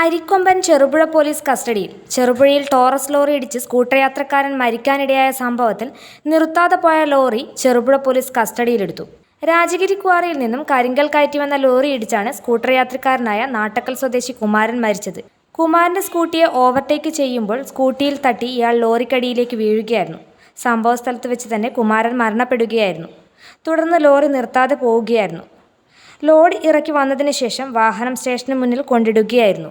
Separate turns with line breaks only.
Arikomban Cherupuzha police കസ്റ്റഡിയിൽ. ചെറുപുഴയിൽ Taurus lorry ഇടിച്ച് സ്കൂട്ടർ യാത്രക്കാരൻ മരിക്കാനിടയായ സംഭവത്തിൽ നിർത്താതെ പോയ ലോറി ചെറുപുഴ പോലീസ് കസ്റ്റഡിയിലെടുത്തു. രാജഗിരി ക്വാറിയിൽ നിന്നും കരിങ്കൽ കയറ്റി വന്ന ലോറി ഇടിച്ചാണ് സ്കൂട്ടർ യാത്രക്കാരനായ നാട്ടക്കൽ സ്വദേശി കുമാരൻ മരിച്ചത്. കുമാരന്റെ സ്കൂട്ടിയെ ഓവർടേക്ക് ചെയ്യുമ്പോൾ സ്കൂട്ടിയിൽ തട്ടി ഇയാൾ ലോറിക്കടിയിലേക്ക് വീഴുകയായിരുന്നു. സംഭവ സ്ഥലത്ത് വെച്ച് തന്നെ കുമാരൻ മരണപ്പെടുകയായിരുന്നു. തുടർന്ന് ലോറി നിർത്താതെ പോവുകയായിരുന്നു. ലോഡ് ഇറക്കി വന്നതിന് ശേഷം വാഹനം സ്റ്റേഷന് മുന്നിൽ കൊണ്ടിടുകയായിരുന്നു.